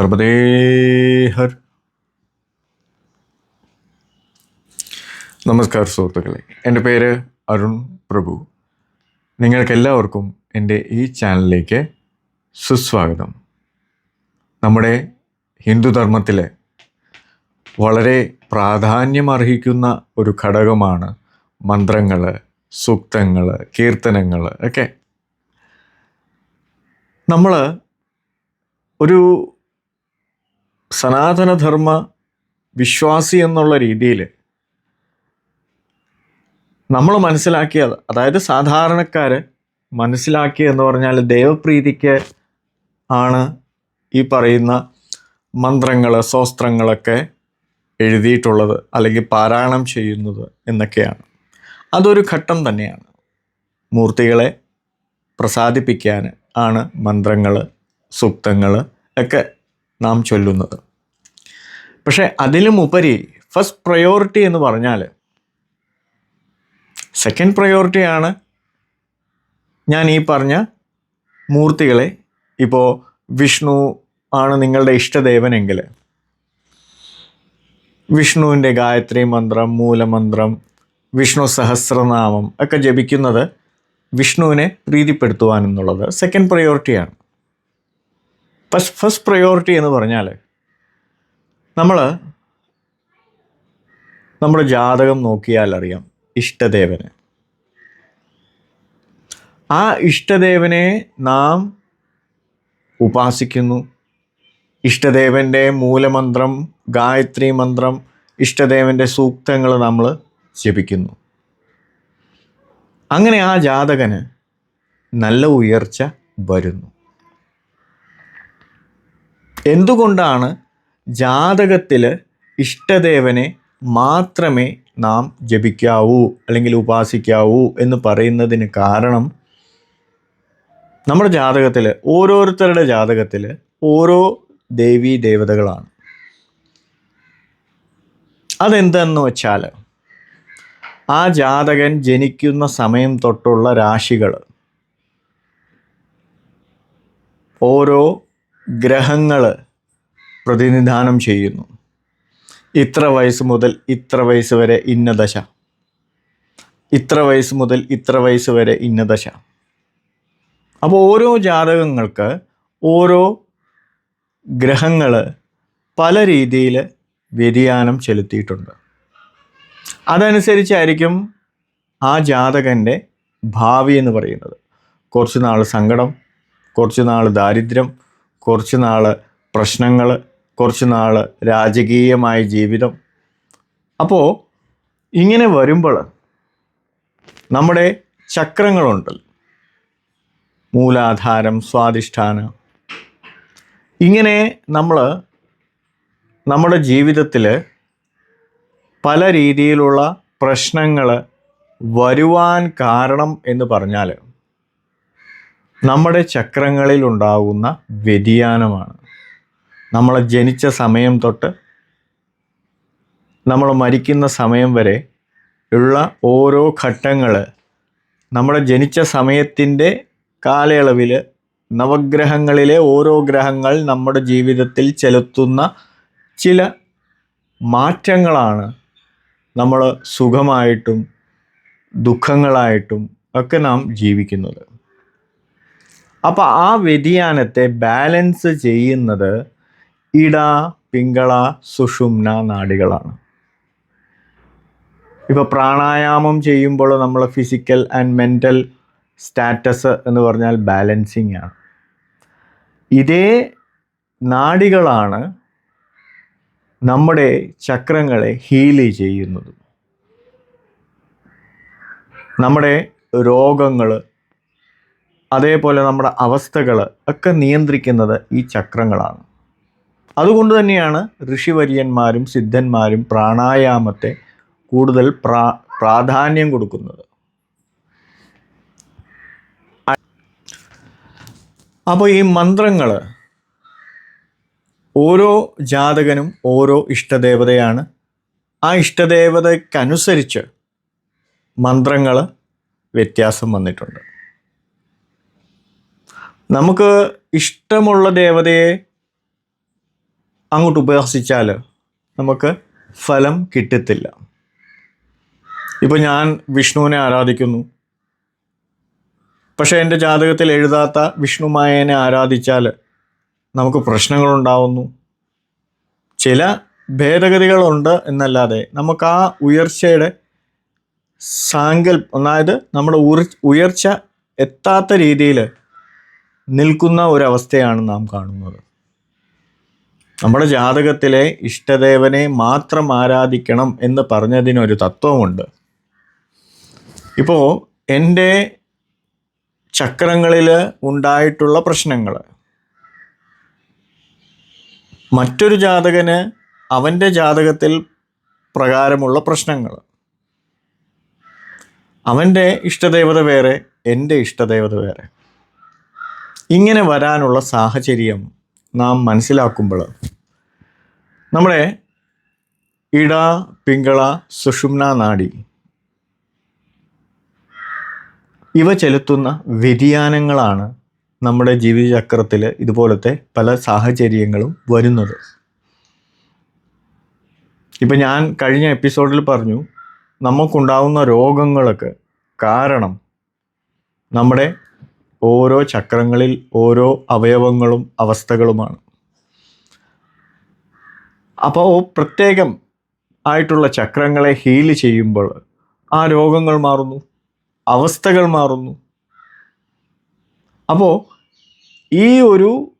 നർമ്മദേഹർ നമസ്കാരം സുഹൃത്തുക്കളെ. എന്റെ പേര് അരുൺ പ്രഭു. നിങ്ങൾക്കെല്ലാവർക്കും എന്റെ ഈ ചാനലിലേക്ക് സുസ്വാഗതം. നമ്മുടെ ഹിന്ദുധർമ്മത്തിലെ വളരെ പ്രാധാന്യമർഹിക്കുന്ന ഒരു ഘടകമാണ് മന്ത്രങ്ങൾ സൂക്തങ്ങൾ കീർത്തനങ്ങൾ ഒക്കെ. നമ്മൾ ഒരു സനാതനധർമ്മ വിശ്വാസി എന്നുള്ള രീതിയിൽ നമ്മൾ മനസ്സിലാക്കിയത് അതായത് സാധാരണക്കാർ മനസ്സിലാക്കിയ എന്ന് പറഞ്ഞാൽ ദൈവപ്രീതിക്ക് ആണ് ഈ പറയുന്ന മന്ത്രങ്ങൾ സ്വസ്ത്രങ്ങളൊക്കെ എഴുതിയിട്ടുള്ളത് അല്ലെങ്കിൽ പാരായണം ചെയ്യുന്നത് എന്നൊക്കെയാണ്. അതൊരു ഘട്ടം തന്നെയാണ്. മൂർത്തികളെ പ്രസാദിപ്പിക്കാൻ ആണ് മന്ത്രങ്ങൾ സൂക്തങ്ങൾ ഒക്കെ നാം ചൊല്ലുന്നത്. പക്ഷേ അതിലും ഉപരി ഫസ്റ്റ് പ്രയോറിറ്റി എന്ന് പറഞ്ഞാൽ സെക്കൻഡ് പ്രയോറിറ്റിയാണ് ഞാൻ ഈ പറഞ്ഞ മൂർത്തികളെ. ഇപ്പോൾ വിഷ്ണു ആണ് നിങ്ങളുടെ ഇഷ്ടദേവനെങ്കിൽ വിഷ്ണുവിന്റെ ഗായത്രി മന്ത്രം മൂലമന്ത്രം വിഷ്ണു സഹസ്രനാമം ഒക്കെ ജപിക്കുന്നത് വിഷ്ണുവിനെ പ്രീതിപ്പെടുത്തുവാൻ എന്നുള്ളത് സെക്കൻഡ് പ്രയോറിറ്റിയാണ് ഫസ്റ്റ് ഫസ്റ്റ് പ്രയോറിറ്റി എന്ന് പറഞ്ഞാൽ നമ്മൾ നമ്മുടെ ജാതകം നോക്കിയാൽ അറിയാം ഇഷ്ടദേവന്. ആ ഇഷ്ടദേവനെ നാം ഉപാസിക്കുന്നു. ഇഷ്ടദേവന്റെ മൂലമന്ത്രം ഗായത്രി മന്ത്രം ഇഷ്ടദേവന്റെ സൂക്തങ്ങൾ നമ്മൾ ജപിക്കുന്നു. അങ്ങനെ ആ ജാതകന് നല്ല ഉയർച്ച വരുന്നു. എന്തുകൊണ്ടാണ് ജാതകത്തിൽ ഇഷ്ടദേവനെ മാത്രമേ നാം ജപിക്കാവൂ അല്ലെങ്കിൽ ഉപാസിക്കാവൂ എന്ന് പറയുന്നതിന് കാരണം നമ്മുടെ ജാതകത്തിൽ ഓരോരുത്തരുടെ ജാതകത്തിൽ ഓരോ ദേവീ ദേവതകളാണ്. അതെന്തെന്ന് വെച്ചാൽ ആ ജാതകൻ ജനിക്കുന്ന സമയം തൊട്ടുള്ള രാശികൾ ഓരോ ഗ്രഹങ്ങൾ പ്രതിനിധാനം ചെയ്യുന്നു. ഇത്ര വയസ്സ് മുതൽ ഇത്ര വയസ്സ് വരെ ഇന്ന ദശ. ഇത്ര വയസ്സ് മുതൽ ഇത്ര വയസ്സ് വരെ ഇന്ന ദശ. അപ്പോൾ ഓരോ ജാതകങ്ങൾക്ക് ഓരോ ഗ്രഹങ്ങൾ പല രീതിയിൽ വ്യതിയാനം ചെലുത്തിയിട്ടുണ്ട്. അതനുസരിച്ചായിരിക്കും ആ ജാതകന്റെ ഭാവി എന്ന് പറയുന്നത്. കുറച്ച് നാൾ സങ്കടം കുറച്ച് നാൾ ദാരിദ്ര്യം കുറച്ച് നാൾ പ്രശ്നങ്ങൾ കുറച്ച് നാൾ രാജകീയമായ ജീവിതം. അപ്പോൾ ഇങ്ങനെ വരുമ്പോൾ നമ്മുടെ ചക്രങ്ങളുണ്ടല്ലോ. മൂലാധാരം സ്വാധിഷ്ഠാനം. ഇങ്ങനെ നമ്മൾ നമ്മുടെ ജീവിതത്തിൽ പല രീതിയിലുള്ള പ്രശ്നങ്ങൾ വരുവാൻ കാരണം എന്ന് പറഞ്ഞാൽ നമ്മുടെ ചക്രങ്ങളിൽ ഉണ്ടാകുന്ന വ്യതിയാനമാണ്. നമ്മൾ ജനിച്ച സമയം തൊട്ട് നമ്മൾ മരിക്കുന്ന സമയം വരെ ഉള്ള ഓരോ ഘട്ടങ്ങൾ നമ്മുടെ ജനിച്ച സമയത്തിന്റെ കാലയളവിൽ നവഗ്രഹങ്ങളിലെ ഓരോ ഗ്രഹങ്ങൾ നമ്മുടെ ജീവിതത്തിൽ ചെലുത്തുന്ന ചില മാറ്റങ്ങളാണ് നമ്മൾ സുഖമായിട്ടും ദുഃഖങ്ങളായിട്ടും ഒക്കെ നാം ജീവിക്കുന്നത്. അപ്പോൾ ആ വ്യതിയാനത്തെ ബാലൻസ് ചെയ്യുന്നത് ഇട പിങ്കള സുഷുമ്ന നാഡികളാണ് ഇപ്പോൾ പ്രാണായാമം ചെയ്യുമ്പോൾ നമ്മൾ ഫിസിക്കൽ ആൻഡ് മെന്റൽ സ്റ്റാറ്റസ് എന്ന് പറഞ്ഞാൽ ബാലൻസിങ് ആണ്. ഇതേ നാഡികളാണ് നമ്മുടെ ചക്രങ്ങളെ ഹീൽ ചെയ്യുന്നത്. നമ്മുടെ രോഗങ്ങൾ അതേപോലെ നമ്മുടെ അവസ്ഥകൾ ഒക്കെ നിയന്ത്രിക്കുന്നത് ഈ ചക്രങ്ങളാണ്. അതുകൊണ്ട് തന്നെയാണ് ഋഷിവര്യന്മാരും സിദ്ധന്മാരും പ്രാണായാമത്തെ കൂടുതൽ പ്രാ പ്രാധാന്യം കൊടുക്കുന്നത്. അപ്പോൾ ഈ മന്ത്രങ്ങൾ ഓരോ ജാതകനും ഓരോ ഇഷ്ടദേവതയാണ്. ആ ഇഷ്ടദേവതയ്ക്കനുസരിച്ച് മന്ത്രങ്ങൾ വ്യത്യാസം വന്നിട്ടുണ്ട്. നമുക്ക് ഇഷ്ടമുള്ള ദേവതയെ അങ്ങോട്ട് ഉപേക്ഷിച്ചാൽ നമുക്ക് ഫലം കിട്ടത്തില്ല. ഇപ്പോൾ ഞാൻ വിഷ്ണുവിനെ ആരാധിക്കുന്നു. പക്ഷേ എന്റെ ജാതകത്തിൽ എഴുതാത്ത വിഷ്ണുമായനെ ആരാധിച്ചാൽ നമുക്ക് പ്രശ്നങ്ങളുണ്ടാവുന്നു. ചില ഭേദഗതികളുണ്ട് എന്നല്ലാതെ നമുക്ക് ആ ഉയർച്ചയുടെ സാങ്കല്പം അതായത് നമ്മുടെ ഉയർ- ഉയർച്ച എത്താത്ത രീതിയിൽ നിൽക്കുന്ന ഒരവസ്ഥയാണ് നാം കാണുന്നത്. നമ്മുടെ ജാതകത്തിലെ ഇഷ്ടദേവനെ മാത്രം ആരാധിക്കണം എന്ന് പറഞ്ഞതിനൊരു തത്വമുണ്ട്. ഇപ്പോൾ എന്റെ ചക്രങ്ങളിൽ ഉണ്ടായിട്ടുള്ള പ്രശ്നങ്ങൾ. മറ്റൊരു ജാതകന് അവന്റെ ജാതകത്തിൽ പ്രകാരമുള്ള പ്രശ്നങ്ങൾ. അവന്റെ ഇഷ്ടദേവത വേറെ എന്റെ ഇഷ്ടദേവത വേറെ. ഇങ്ങനെ വരാനുള്ള സാഹചര്യം നാം മനസ്സിലാക്കുമ്പോൾ നമ്മുടെ ഇട പിങ്കള സുഷുമ്ന നാഡി ഇവ ചെലുത്തുന്ന വ്യതിയാനങ്ങളാണ് നമ്മുടെ ജീവിതചക്രത്തിൽ ഇതുപോലത്തെ പല സാഹചര്യങ്ങളും വരുന്നത്. ഇപ്പം ഞാൻ കഴിഞ്ഞ എപ്പിസോഡിൽ പറഞ്ഞു നമുക്കുണ്ടാവുന്ന രോഗങ്ങൾക്ക് കാരണം നമ്മുടെ ഓരോ ചക്രങ്ങളിൽ ഓരോ അവയവങ്ങളും അവസ്ഥകളുമാണ്. അപ്പോൾ പ്രത്യേകം ആയിട്ടുള്ള ചക്രങ്ങളെ ഹീൽ ചെയ്യുമ്പോൾ ആ രോഗങ്ങൾ മാറുന്നു അവസ്ഥകൾ മാറുന്നു. അപ്പോൾ ഈ ഒരു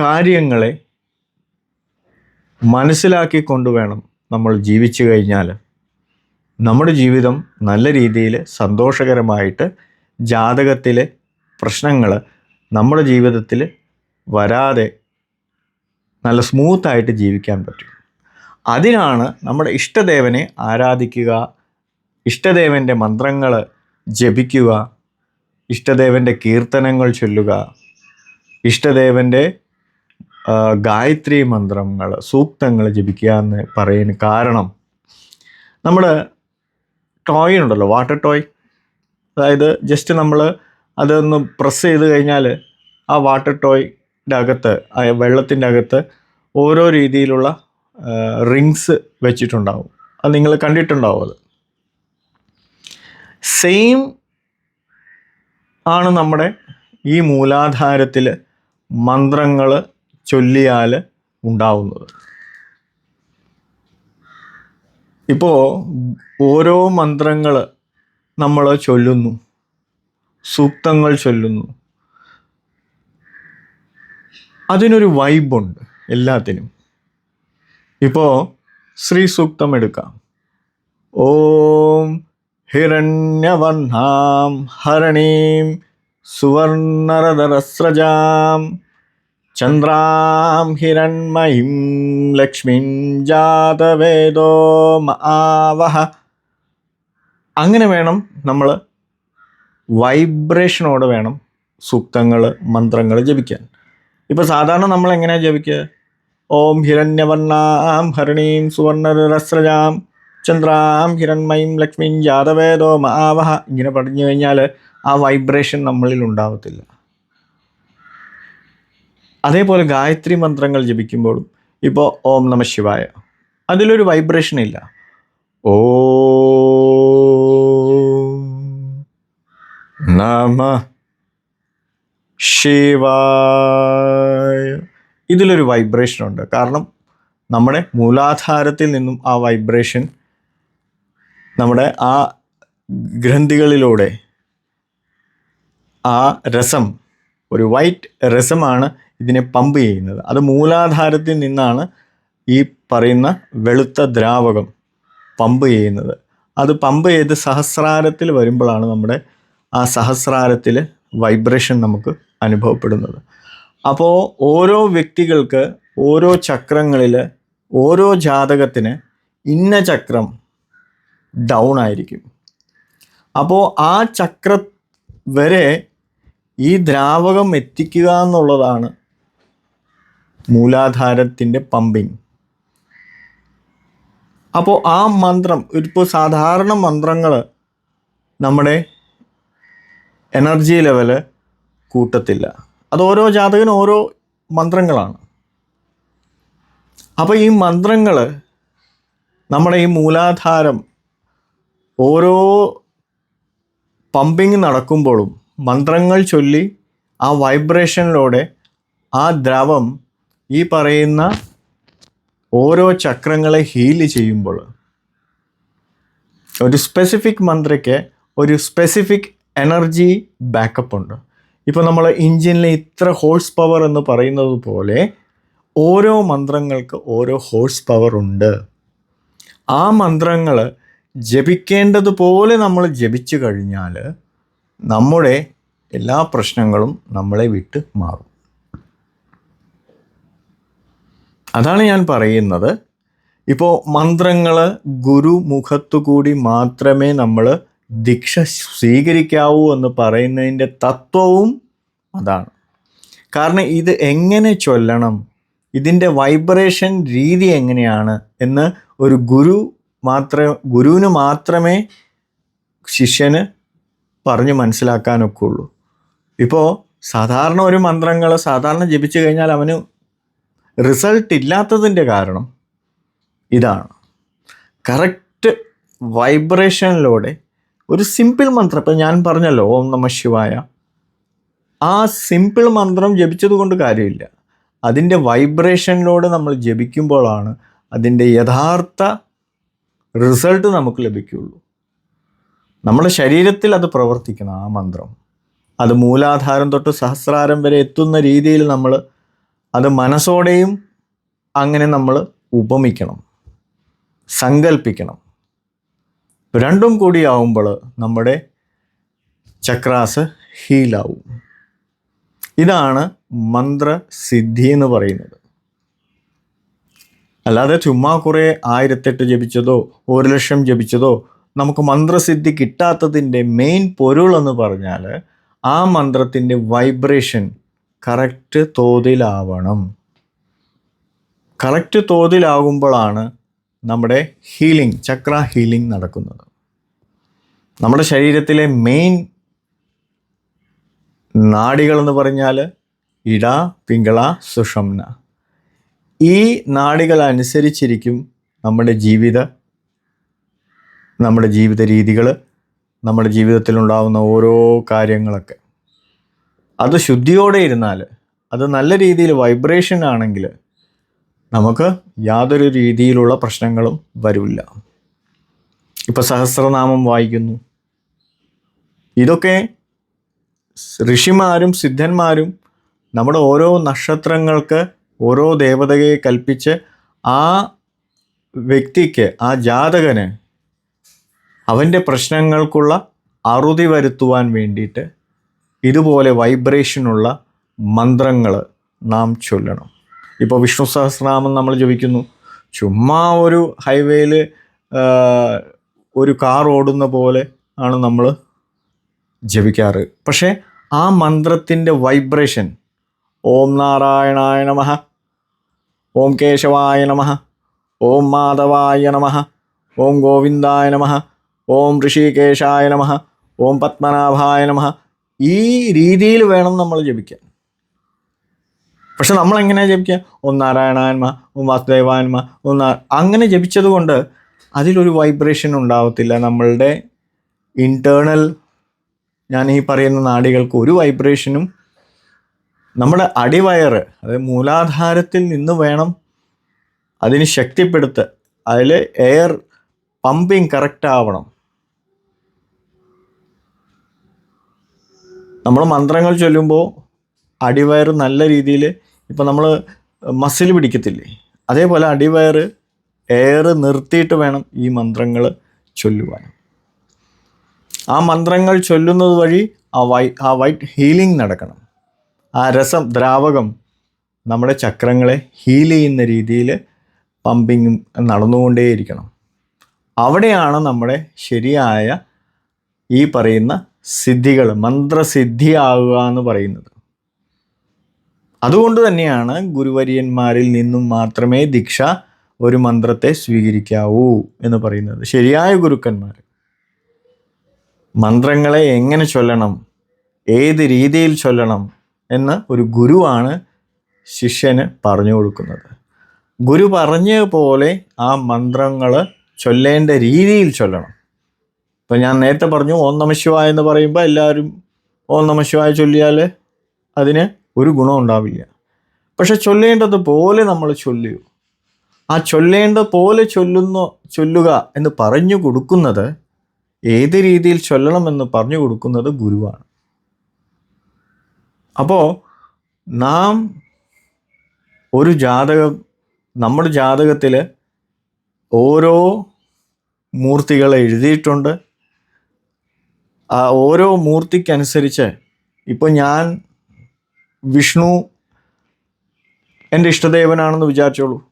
കാര്യങ്ങളെ മനസ്സിലാക്കിക്കൊണ്ട് വേണം നമ്മൾ ജീവിച്ചു കഴിഞ്ഞാൽ. നമ്മുടെ ജീവിതം നല്ല രീതിയിൽ സന്തോഷകരമായിട്ട് ജാതകത്തിലെ പ്രശ്നങ്ങൾ നമ്മുടെ ജീവിതത്തിൽ വരാതെ നല്ല സ്മൂത്തായിട്ട് ജീവിക്കാൻ പറ്റും. അതിനാണ് നമ്മുടെ ഇഷ്ടദേവനെ ആരാധിക്കുക ഇഷ്ടദേവന്റെ മന്ത്രങ്ങൾ ജപിക്കുക ഇഷ്ടദേവന്റെ കീർത്തനങ്ങൾ ചൊല്ലുക ഇഷ്ടദേവന്റെ ഗായത്രി മന്ത്രങ്ങൾ സൂക്തങ്ങൾ ജപിക്കുക എന്ന് പറയുന്ന കാരണം നമ്മൾ ടോയ് ഉണ്ടല്ലോ വാട്ടർ ടോയ് അതായത് ജസ്റ്റ് നമ്മൾ അതൊന്ന് പ്രസ് ചെയ്ത് കഴിഞ്ഞാൽ ആ വാട്ടർ ടോയുടെ അകത്ത് ആ വെള്ളത്തിന്റെ അകത്ത് ഓരോ രീതിയിലുള്ള റിങ്സ് വെച്ചിട്ടുണ്ടാവും. അത് നിങ്ങൾ കണ്ടിട്ടുണ്ടാവും അത്. സെയിം ആണ് നമ്മുടെ ഈ മൂലാധാരത്തിൽ മന്ത്രങ്ങൾ ചൊല്ലിയാൽ ഉണ്ടാവുന്നത്. ഇപ്പോൾ ഓരോ മന്ത്രങ്ങൾ നമ്മൾ ചൊല്ലുന്നു. സൂക്തങ്ങൾ ചൊല്ലുന്നു. അതിനൊരു വൈബുണ്ട് എല്ലാത്തിനും. ഇപ്പോൾ ശ്രീ സൂക്തം എടുക്കാം ഓം ഹിരണ്യവർണാം ഹരണീം സുവർണരതരസ്രജാം ചന്ദ്രാം ഹിരൺമയിം ലക്ഷ്മിം ജാതവേദോ മാവഹ അങ്ങനെ വേണം നമ്മൾ വൈബ്രേഷനോടെ വേണം സൂക്തങ്ങൾ മന്ത്രങ്ങൾ ജപിക്കാൻ. ഇപ്പോൾ സാധാരണ നമ്മൾ എങ്ങനെയാണ് ജപിക്കുക? ഓം ഹിരണ്യവർണാം ഹരണീം സുവർണരസ്രജാം ചന്ദ്രാം ഹിരൺമയും ലക്ഷ്മിയും ജാതവേദോ മഹാവഹ ഇങ്ങനെ പറഞ്ഞു കഴിഞ്ഞാൽ ആ വൈബ്രേഷൻ നമ്മളിൽ ഉണ്ടാവത്തില്ല. അതേപോലെ ഗായത്രി മന്ത്രങ്ങൾ ജപിക്കുമ്പോഴും ഇപ്പോൾ ഓം നമ ശിവായ. അതിലൊരു വൈബ്രേഷൻ ഇല്ല ഓ നമ ശിവായ. ഇതിലൊരു വൈബ്രേഷൻ ഉണ്ട്. കാരണം നമ്മുടെ മൂലാധാരത്തിൽ നിന്നും ആ വൈബ്രേഷൻ നമ്മുടെ ആ ഗ്രന്ഥികളിലൂടെ ആ രസം ഒരു വൈറ്റ് രസമാണ് ഇതിനെ പമ്പ് ചെയ്യുന്നത്. അത് മൂലാധാരത്തിൽ നിന്നാണ് ഈ പറയുന്ന വെളുത്ത ദ്രാവകം പമ്പ് ചെയ്യുന്നത്. അത് പമ്പ് ചെയ്ത് സഹസ്രാരത്തിൽ വരുമ്പോഴാണ് നമ്മുടെ ആ സഹസ്രാരത്തിൽ വൈബ്രേഷൻ നമുക്ക് അനുഭവപ്പെടുന്നത്. അപ്പോൾ ഓരോ വ്യക്തികൾക്ക് ഓരോ ചക്രങ്ങളിൽ ഓരോ ജാതകത്തിന് ഇന്ന ചക്രം ഡൗൺ ആയിരിക്കും. അപ്പോൾ ആ ചക്ര വരെ ഈ ദ്രാവകം എത്തിക്കുക എന്നുള്ളതാണ് മൂലാധാരത്തിന്റെ പമ്പിങ് അപ്പോൾ ആ മന്ത്രം ഇപ്പോൾ സാധാരണ മന്ത്രങ്ങൾ നമ്മുടെ എനർജി ലെവൽ കൂട്ടത്തില്ല. അത് ഓരോ ജാതകനും ഓരോ മന്ത്രങ്ങളാണ്. അപ്പോൾ ഈ മന്ത്രങ്ങൾ നമ്മുടെ ഈ മൂലാധാരം ഓരോ പമ്പിങ് നടക്കുമ്പോഴും മന്ത്രങ്ങൾ ചൊല്ലി ആ വൈബ്രേഷനിലൂടെ ആ ദ്രവം ഈ പറയുന്ന ഓരോ ചക്രങ്ങളെ ഹീൽ ചെയ്യുമ്പോൾ ഒരു സ്പെസിഫിക് മന്ത്രയ്ക്ക് ഒരു സ്പെസിഫിക് എനർജി ബാക്കപ്പ് ഉണ്ട്. ഇപ്പോൾ നമ്മൾ എഞ്ചിനിലെ ഇത്ര ഹോഴ്സ് പവർ എന്ന് പറയുന്നത് പോലെ ഓരോ മന്ത്രങ്ങൾക്ക് ഓരോ ഹോഴ്സ് പവർ ഉണ്ട്. ആ മന്ത്രങ്ങൾ ജപിക്കേണ്ടതുപോലെ നമ്മൾ ജപിച്ചു കഴിഞ്ഞാൽ നമ്മുടെ എല്ലാ പ്രശ്നങ്ങളും നമ്മളെ വിട്ട് മാറും. അതാണ് ഞാൻ പറയുന്നത്. ഇപ്പോൾ മന്ത്രങ്ങൾ ഗുരുമുഖത്തു കൂടി മാത്രമേ നമ്മൾ ദീക്ഷ സ്വീകരിക്കാവൂ എന്ന് പറയുന്നതിന്റെ തത്വവും അതാണ്. കാരണം ഇത് എങ്ങനെ ചൊല്ലണം? ഇതിന്റെ വൈബ്രേഷൻ രീതി എങ്ങനെയാണ്? എന്ന് ഒരു ഗുരു മാത്രമേ ഗുരുവിന് മാത്രമേ ശിഷ്യന് പറഞ്ഞ് മനസ്സിലാക്കാനൊക്കെ ഉള്ളൂ. ഇപ്പോൾ സാധാരണ ഒരു മന്ത്രങ്ങൾ സാധാരണ ജപിച്ചു കഴിഞ്ഞാൽ അവന് റിസൾട്ട് ഇല്ലാത്തതിന്റെ കാരണം ഇതാണ്. കറക്റ്റ് വൈബ്രേഷനിലൂടെ ഒരു സിമ്പിൾ മന്ത്രം. ഇപ്പം ഞാൻ പറഞ്ഞല്ലോ ഓം നമ ശിവായ. ആ സിമ്പിൾ മന്ത്രം ജപിച്ചത് കൊണ്ട് കാര്യമില്ല. അതിന്റെ വൈബ്രേഷനിലൂടെ നമ്മൾ ജപിക്കുമ്പോഴാണ് അതിന്റെ യഥാർത്ഥ റിസൾട്ട് നമുക്ക് ലഭിക്കുകയുള്ളൂ. നമ്മുടെ ശരീരത്തിൽ അത് പ്രവർത്തിക്കണം ആ മന്ത്രം. അത് മൂലാധാരം തൊട്ട് സഹസ്രാരം വരെ എത്തുന്ന രീതിയിൽ നമ്മൾ അത് മനസ്സോടെയും അങ്ങനെ നമ്മൾ ഉപമിക്കണം സങ്കല്പിക്കണം രണ്ടും കൂടിയാവുമ്പോൾ നമ്മുടെ ചക്രാസ് ഹീലാവും ഇതാണ് മന്ത്രസിദ്ധി എന്ന് പറയുന്നത്. അല്ലാതെ ചുമ്മാ കുറേ ആയിരത്തെട്ട് ജപിച്ചതോ ഒരു ലക്ഷം ജപിച്ചതോ നമുക്ക് മന്ത്രസിദ്ധി കിട്ടാത്തതിന്റെ മെയിൻ പൊരുൾ എന്ന് പറഞ്ഞാൽ ആ മന്ത്രത്തിന്റെ വൈബ്രേഷൻ കറക്റ്റ് തോതിലാവണം. കറക്റ്റ് തോതിലാകുമ്പോഴാണ് നമ്മുടെ ഹീലിംഗ് ചക്ര ഹീലിംഗ് നടക്കുന്നത്. നമ്മുടെ ശരീരത്തിലെ മെയിൻ നാടികൾ എന്ന് പറഞ്ഞാൽ ഇട പിങ്കള സുഷംന ഈ നാടികൾ അനുസരിച്ചിരിക്കും നമ്മുടെ ജീവിത നമ്മുടെ ജീവിത രീതികൾ നമ്മുടെ ജീവിതത്തിലുണ്ടാകുന്ന ഓരോ കാര്യങ്ങളൊക്കെ. അത് ശുദ്ധിയോടെ ഇരുന്നാൽ അത് നല്ല രീതിയിൽ വൈബ്രേഷൻ ആണെങ്കിൽ നമുക്ക് യാതൊരു രീതിയിലുള്ള പ്രശ്നങ്ങളും വരില്ല. ഇപ്പം സഹസ്രനാമം വായിക്കുന്നു. ഇതൊക്കെ ഋഷിമാരും സിദ്ധന്മാരും നമ്മുടെ ഓരോ നക്ഷത്രങ്ങൾക്ക് ഓരോ ദേവതയെ കൽപ്പിച്ച് ആ വ്യക്തിക്ക് ആ ജാതകന് അവന്റെ പ്രശ്നങ്ങൾക്കുള്ള അറുതി വരുത്തുവാൻ വേണ്ടിയിട്ട് ഇതുപോലെ വൈബ്രേഷനുള്ള മന്ത്രങ്ങൾ നാം ചൊല്ലണം. ഇപ്പോൾ വിഷ്ണു സഹസ്രനാമം നമ്മൾ ജപിക്കുന്നു. ചുമ്മാ ഒരു ഹൈവേയിൽ ഒരു കാർ ഓടുന്ന പോലെ ആണ് നമ്മൾ ജപിക്കാറ്. പക്ഷേ ആ മന്ത്രത്തിന്റെ വൈബ്രേഷൻ ഓം നാരായണായ നമഃ ഓം കേശവായ നമഃ ഓം മാധവായ നമഃ ഓം ഗോവിന്ദായ നമഃ ഓം ഋഷികേശായ നമഃ ഓം പത്മനാഭായ നമഃ ഈ രീതിയിൽ വേണം നമ്മൾ ജപിക്കാൻ. പക്ഷെ നമ്മൾ എങ്ങനെയാണ് ജപിക്കുക ഓം നാരായണാന്മ ഓം വാസുദേവാന്മ ഓം അങ്ങനെ ജപിച്ചത് കൊണ്ട് അതിലൊരു വൈബ്രേഷൻ ഉണ്ടാവത്തില്ല. നമ്മളുടെ ഇന്റേർണൽ ഞാൻ ഈ പറയുന്ന നാടികൾക്ക് ഒരു വൈബ്രേഷനും നമ്മുടെ അടിവയർ അതായത് മൂലാധാരത്തിൽ നിന്ന് വേണം അതിന് ശക്തിപ്പെടുത്ത് അതിൽ എയർ പമ്പിങ് കറക്റ്റ് ആവണം. നമ്മൾ മന്ത്രങ്ങൾ ചൊല്ലുമ്പോൾ അടിവയറ് നല്ല രീതിയിൽ ഇപ്പം നമ്മൾ മസിൽ പിടിക്കത്തില്ലേ? അതേപോലെ അടിവയറ് എയർ നിർത്തിയിട്ട് വേണം ഈ മന്ത്രങ്ങൾ ചൊല്ലുവാൻ. ആ മന്ത്രങ്ങൾ ചൊല്ലുന്നത് വഴി ആ വൈ ആ വൈറ്റ് ഹീലിംഗ് നടക്കണം. ആ രസം ദ്രാവകം നമ്മുടെ ചക്രങ്ങളെ ഹീൽ ചെയ്യുന്ന രീതിയിൽ പമ്പിങ്ങും നടന്നുകൊണ്ടേയിരിക്കണം. അവിടെയാണ് നമ്മുടെ ശരിയായ ഈ പറയുന്ന സിദ്ധികൾ മന്ത്രസിദ്ധിയാകുക എന്ന് പറയുന്നത്. അതുകൊണ്ട് തന്നെയാണ് ഗുരുവര്യന്മാരിൽ നിന്നും മാത്രമേ ദീക്ഷ ഒരു മന്ത്രത്തെ സ്വീകരിക്കാവൂ എന്ന് പറയുന്നത്. ശരിയായ ഗുരുക്കന്മാർ മന്ത്രങ്ങളെ എങ്ങനെ ചൊല്ലണം? ഏത് രീതിയിൽ ചൊല്ലണം? എന്ന് ഒരു ഗുരുവാണ് ശിഷ്യന് പറഞ്ഞു കൊടുക്കുന്നത്. ഗുരു പറഞ്ഞ പോലെ ആ മന്ത്രങ്ങൾ ചൊല്ലേണ്ട രീതിയിൽ ചൊല്ലണം. ഇപ്പം ഞാൻ നേരത്തെ പറഞ്ഞു ഓം നമ എന്ന് പറയുമ്പോൾ എല്ലാവരും ഓം നമ ശിവായ ചൊല്ലിയാൽ അതിന് ഒരു ഗുണം ഉണ്ടാവില്ല. പക്ഷെ ചൊല്ലേണ്ടത് പോലെ നമ്മൾ ചൊല്ലൂ ആ ചൊല്ലേണ്ട പോലെ ചൊല്ലുന്ന ചൊല്ലുക എന്ന് പറഞ്ഞു കൊടുക്കുന്നത് ഏത് രീതിയിൽ ചൊല്ലണമെന്ന് പറഞ്ഞു കൊടുക്കുന്നത് ഗുരുവാണ്. അപ്പോൾ നാം ഒരു ജാതകം നമ്മുടെ ജാതകത്തിൽ ഓരോ മൂർത്തികളെ എഴുതിയിട്ടുണ്ട്. ആ ഓരോ മൂർത്തിക്കനുസരിച്ച് ഇപ്പോൾ ഞാൻ വിഷ്ണു എന്റെ ഇഷ്ടദേവനാണെന്ന് വിചാരിച്ചോളൂ.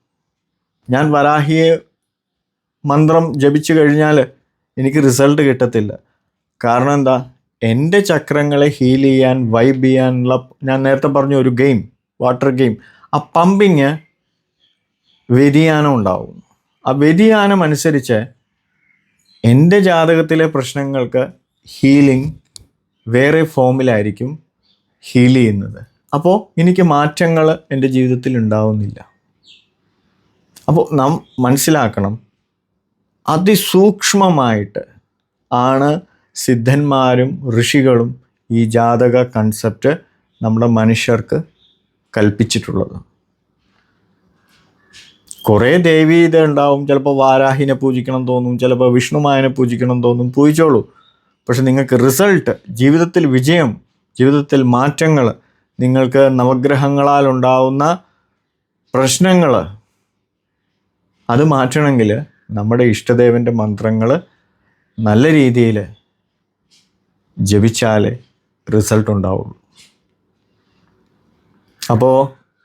ഞാൻ വരാഹിയെ മന്ത്രം ജപിച്ചു കഴിഞ്ഞാൽ എനിക്ക് റിസൾട്ട് കിട്ടത്തില്ല. കാരണം എന്താ? എന്റെ ചക്രങ്ങളെ ഹീൽ ചെയ്യാൻ വൈബ് ചെയ്യാനുള്ള ഞാൻ നേരത്തെ പറഞ്ഞ ഒരു ഗെയിം വാട്ടർ ഗെയിം ആ പമ്പിങ് വ്യതിയാനം ഉണ്ടാവും. ആ വ്യതിയാനം അനുസരിച്ച് എന്റെ ജാതകത്തിലെ പ്രശ്നങ്ങൾക്ക് ഹീലിംഗ് വേറെ ഫോമിലായിരിക്കും ഹീൽ ചെയ്യുന്നത്. അപ്പോൾ എനിക്ക് മാറ്റങ്ങൾ എന്റെ ജീവിതത്തിൽ ഉണ്ടാവുന്നില്ല. അപ്പോൾ നാം മനസ്സിലാക്കണം അതിസൂക്ഷ്മമായിട്ട് ആണ് സിദ്ധന്മാരും ഋഷികളും ഈ ജാതക കൺസെപ്റ്റ് നമ്മുടെ മനുഷ്യർക്ക് കൽപ്പിച്ചിട്ടുള്ളത്. കുറേ ദേവീത ഉണ്ടാവും ചിലപ്പോൾ വാരാഹിനെ പൂജിക്കണം തോന്നും ചിലപ്പോൾ വിഷ്ണുമായനെ പൂജിക്കണം തോന്നും പൂജിച്ചോളൂ. പക്ഷെ നിങ്ങൾക്ക് റിസൾട്ട് ജീവിതത്തിൽ വിജയം ജീവിതത്തിൽ മാറ്റങ്ങൾ നിങ്ങൾക്ക് നവഗ്രഹങ്ങളാൽ ഉണ്ടാവുന്ന പ്രശ്നങ്ങൾ അത് മാറ്റണമെങ്കിൽ നമ്മുടെ ഇഷ്ടദേവന്റെ മന്ത്രങ്ങൾ നല്ല രീതിയിൽ ജപിച്ചാലേ റിസൾട്ട് ഉണ്ടാവുള്ളൂ. അപ്പോൾ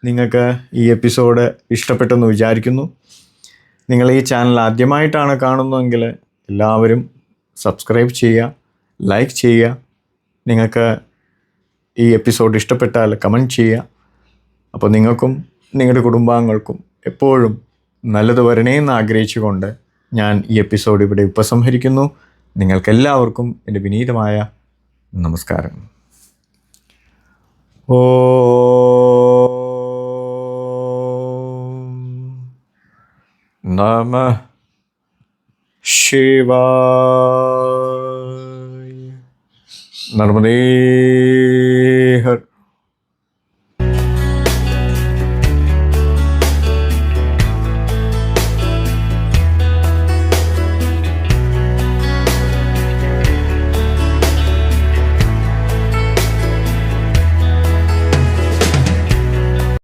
നിങ്ങൾക്ക് ഈ എപ്പിസോഡ് ഇഷ്ടപ്പെട്ടെന്ന് വിചാരിക്കുന്നു. നിങ്ങൾ ഈ ചാനൽ ആദ്യമായിട്ടാണ് കാണുന്നതെങ്കിൽ എല്ലാവരും സബ്സ്ക്രൈബ് ചെയ്യുക ലൈക്ക് ചെയ്യുക. നിങ്ങൾക്ക് ഈ എപ്പിസോഡ് ഇഷ്ടപ്പെട്ടാൽ കമന്റ് ചെയ്യുക. അപ്പോൾ നിങ്ങൾക്കും നിങ്ങളുടെ കുടുംബാംഗങ്ങൾക്കും എപ്പോഴും നല്ലത് വരണേന്ന് ആഗ്രഹിച്ചുകൊണ്ട് ഞാൻ ഈ എപ്പിസോഡ് ഇവിടെ ഉപസംഹരിക്കുന്നു. നിങ്ങൾക്കെല്ലാവർക്കും എന്റെ വിനീതമായ നമസ്കാരം. ഓ നമ ശിവായ. നർമ്മദേ